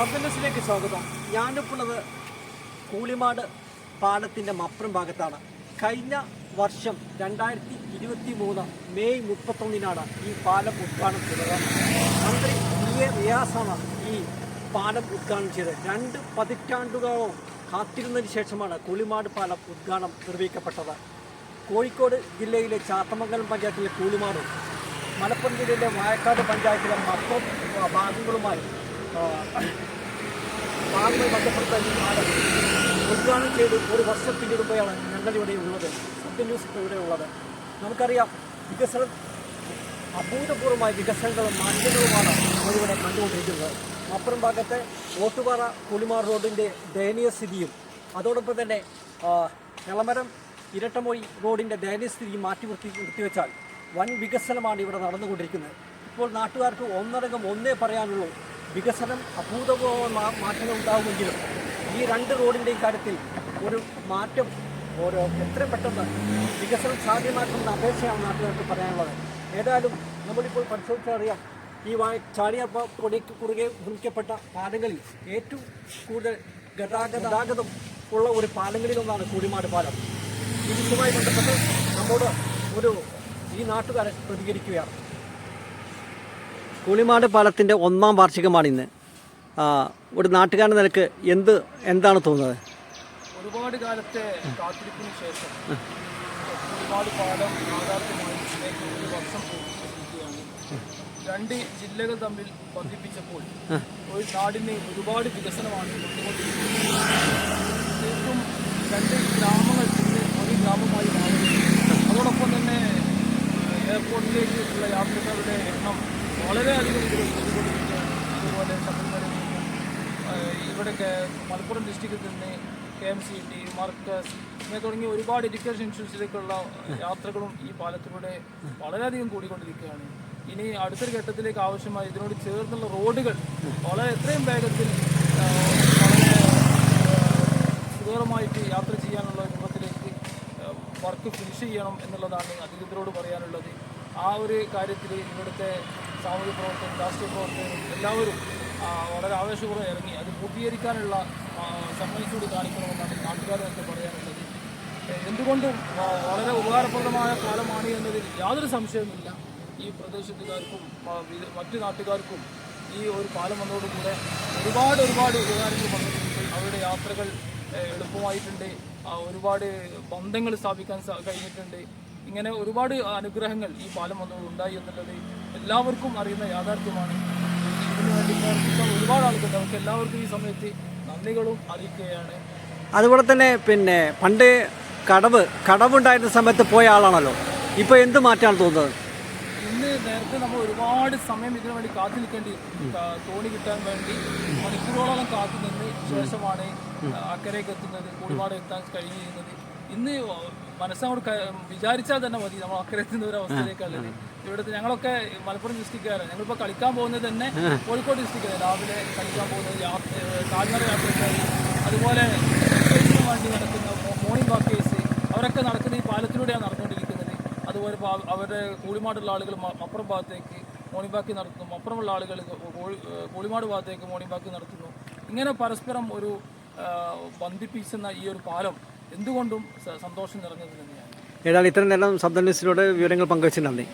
സബ്ജനസിലേക്ക് സ്വാഗതം. ഞാനിപ്പോഴത് കൂളിമാട് പാലത്തിന്റെ മപ്പുറം ഭാഗത്താണ്. കഴിഞ്ഞ വർഷം രണ്ടായിരത്തി ഇരുപത്തി മൂന്ന് മെയ് മുപ്പത്തൊന്നിനാണ് ഈ പാലം ഉദ്ഘാടനം ചെയ്തത്. മന്ത്രി വി. എ. റിയാസാണ് ഈ പാലം ഉദ്ഘാടനം ചെയ്തത്. രണ്ട് പതിറ്റാണ്ടുകളോളം കാത്തിരുന്നതിന് ശേഷമാണ് കൂളിമാട് പാലം ഉദ്ഘാടനം നിർവഹിക്കപ്പെട്ടത്. കോഴിക്കോട് ജില്ലയിലെ ചാത്തമംഗലം പഞ്ചായത്തിലെ കൂളിമാടും മലപ്പുറം ജില്ലയിലെ വായക്കാട് പഞ്ചായത്തിലെ മൊത്തം ഭാഗങ്ങളുമായി ആ, ബന്ധപ്പെടുത്താൻ ഉദ്ഘാടനം ചെയ്ത് ഒരു വർഷത്തിന്റെ രൂപയാണ് ഞങ്ങളുടെ ഞങ്ങളിവിടെ ഉള്ളത് സത്യ ന്യൂസ് ഇവിടെ ഉള്ളത് നമുക്കറിയാം വികസനം അഭൂതപൂർവമായ വികസനങ്ങളും മാറ്റങ്ങളുമാണ് നമ്മളിവിടെ കണ്ടുകൊണ്ടിരിക്കുന്നത് അപ്പുറം ഭാഗത്തെ ഓട്ടുപാറ പുളിമാർ റോഡിന്റെ ദയനീയ സ്ഥിതിയും അതോടൊപ്പം തന്നെ എളമരം ഇരട്ടമൊഴി റോഡിന്റെ ദയനീയ സ്ഥിതി മാറ്റി നിർത്തി നിർത്തിവെച്ചാൽ വൻ വികസനമാണ് ഇവിടെ നടന്നുകൊണ്ടിരിക്കുന്നത് ഇപ്പോൾ നാട്ടുകാർക്ക് ഒന്നടങ്കം ഒന്നേ പറയാനുള്ളൂ വികസനം അഭൂതപൂർവമായ മാ- മാറ്റങ്ങൾ ഉണ്ടാകുമെങ്കിലും ഈ രണ്ട് റോഡിന്റെയും കാര്യത്തിൽ ഒരു മാറ്റം ഓരോ എത്ര പെട്ടെന്ന് വികസനം സാധ്യമാക്കുന്ന അപേക്ഷയാണ് നാട്ടുകാർക്ക് പറയാനുള്ളത്. ഏതായാലും നമ്മളിപ്പോൾ പരിശോധിച്ചറിയാം ഈ വാ ചാടിയ പൊടിക്ക് കുറുകെ നിർമ്മിക്കപ്പെട്ട പാലങ്ങളിൽ ഏറ്റവും കൂടുതൽ ഗതാഗതാഗതം ഉള്ള ഒരു പാലങ്ങളിലൊന്നാണ് കൂടിമാട് പാലം. ഇതുമായി ബന്ധപ്പെട്ട് നമ്മോട് ഒരു ഈ നാട്ടുകാരൻ പ്രതികരിക്കുകയാണ്. കൂളിമാട് പാലത്തിന്റെ ഒന്നാം വാർഷികമാണ് ഇന്ന്. ഒരു നാട്ടുകാരൻ നിലയ്ക്ക് എന്ത് എന്താണ് തോന്നുന്നത്? ഒരുപാട് കാലത്തെ കാത്തിരിപ്പിന് ശേഷം ഒരുപാട് പാലം യാഥാർത്ഥ്യമായി ഒരു വർഷം രണ്ട് ജില്ലകൾ തമ്മിൽ ബന്ധിപ്പിച്ചപ്പോൾ ഒരു നാടിന് ഒരുപാട് വികസനമാണ് കൊണ്ടുകൊണ്ടിരിക്കുന്നത് തീർത്തും രണ്ട് ഗ്രാമങ്ങൾ ഇന്ന് ഒരു ഗ്രാമമായി മാറി അതോടൊപ്പം തന്നെ ഏഹ്, എയർപോർട്ടിലേക്ക് ഉള്ള യാത്രക്കാരുടെ എണ്ണം വളരെയധികം അതുപോലെ ഇവിടെ മലപ്പുറം ഡിസ്ട്രിക്റ്റിൽ തന്നെ K M C T Markaz ഇങ്ങനെ തുടങ്ങിയ ഒരുപാട് എഡ്യൂക്കേഷൻ ഇൻസ്റ്റിറ്റ്യൂട്ടിലേക്കുള്ള യാത്രകളും ഈ പാലത്തിലൂടെ വളരെയധികം കൂടിക്കൊണ്ടിരിക്കുകയാണ്. ഇനി അടുത്തൊരു ഘട്ടത്തിലേക്ക് ആവശ്യമായി ഇതിനോട് ചേർന്നുള്ള റോഡുകൾ വളരെ എത്രയും വേഗത്തിൽ സുഖകരമായിട്ട് യാത്ര ചെയ്യാനുള്ള രൂപത്തിലേക്ക് വർക്ക് ഫിനിഷ് ചെയ്യണം എന്നുള്ളതാണ് അധികൃതരോട് പറയാനുള്ളത്. ആ ഒരു കാര്യത്തിൽ ഇവിടുത്തെ സാമൂഹിക പ്രവർത്തകരും രാഷ്ട്രീയ പ്രവർത്തകരും എല്ലാവരും വളരെ ആവേശപൂർവം ഇറങ്ങി. അത് പൂർത്തീകരിക്കാനുള്ള സമ്മതിച്ചൂടി കാണിക്കണമെന്നാണ് നാട്ടുകാരെന്നൊക്കെ പറയാനുള്ളത്. എന്തുകൊണ്ടും വളരെ ഉപകാരപ്രദമായ കാലമാണ് എന്നതിൽ യാതൊരു സംശയവുമില്ല. ഈ പ്രദേശത്തുകാർക്കും മറ്റു നാട്ടുകാർക്കും ഈ ഒരു പാലം വന്നതോടുകൂടെ ഒരുപാട് ഒരുപാട് ഉപകാരങ്ങൾ വന്നിട്ടുണ്ട്. അവരുടെ യാത്രകൾ എളുപ്പമായിട്ടുണ്ട്. ഒരുപാട് ബന്ധങ്ങൾ സ്ഥാപിക്കാൻ കഴിഞ്ഞിട്ടുണ്ട്. ഇങ്ങനെ ഒരുപാട് അനുഗ്രഹങ്ങൾ ഈ പാലം വന്നത് ഉണ്ടായി എന്നുള്ളത് എല്ലാവർക്കും അറിയുന്ന യാഥാർത്ഥ്യമാണ്. ഇതിനു വേണ്ടി പ്രവർത്തിക്കാൻ ഒരുപാട് ആളുകൾ അവർക്ക് എല്ലാവർക്കും ഈ സമയത്ത് നന്ദികളും അറിയിക്കുകയാണ്. അതുപോലെ തന്നെ പിന്നെ പണ്ട് കടവ് കടവുണ്ടായിരുന്ന സമയത്ത് പോയ ആളാണല്ലോ. ഇപ്പോൾ എന്ത് മാറ്റാണ് തോന്നുന്നത്? ഇന്ന് നേരത്തെ നമ്മൾ ഒരുപാട് സമയം ഇതിനു വേണ്ടി കാത്തു നിൽക്കേണ്ടി തോണി കിട്ടാൻ വേണ്ടി മണിക്കൂറോളം കാത്തു നിന്ന് ശേഷമാണ് അക്കരയ്ക്ക് എത്തുന്നത് ഒരുപാട് എത്താൻ കഴിയുന്നത് ഇന്ന് മനസ്സങ്ങോട്ട് വിചാരിച്ചാൽ തന്നെ മതി നമ്മൾ അക്കരെ എത്തുന്ന ഒരു അവസ്ഥയിലേക്കുള്ളത് ഇവിടുത്തെ ഞങ്ങളൊക്കെ മലപ്പുറം ഡിസ്ട്രിക്റ്റുകാരാണ് ഞങ്ങളിപ്പോൾ കളിക്കാൻ പോകുന്നത് തന്നെ കോഴിക്കോട് ഡിസ്ട്രിക്റ്റിലാണ് രാവിലെ കളിക്കാൻ പോകുന്നത് യാത്ര കാൽനട യാത്രക്കാർ അതുപോലെ വേണ്ടി നടക്കുന്ന മോർണിംഗ് വാക്കേഴ്സ് അവരൊക്കെ നടക്കുന്ന ഈ പാലത്തിലൂടെയാണ് നടന്നുകൊണ്ടിരിക്കുന്നത്. അതുപോലെ ഇപ്പോൾ അവരുടെ കൂളിമാടുള്ള ആളുകൾ മപ്പുറം ഭാഗത്തേക്ക് മോർണിംഗ് വാക്ക് നടത്തുന്നു. അപ്പുറമുള്ള ആളുകൾ കൂളിമാട് ഭാഗത്തേക്ക് മോർണിംഗ് വാക്ക് നടത്തുന്നു. ഇങ്ങനെ പരസ്പരം ഒരു ബന്ധിപ്പിച്ചെന്ന ബന്ധിപ്പിക്കുന്ന ഈ ഒരു പാലം എന്തുകൊണ്ടും സന്തോഷം നിറഞ്ഞത് തന്നെയാണ്. ഏതായാലും ഇത്രയും നേരം ശബ്ദ ന്യൂസിലൂടെ വിവരങ്ങൾ പങ്കുവച്ചു നന്ദി.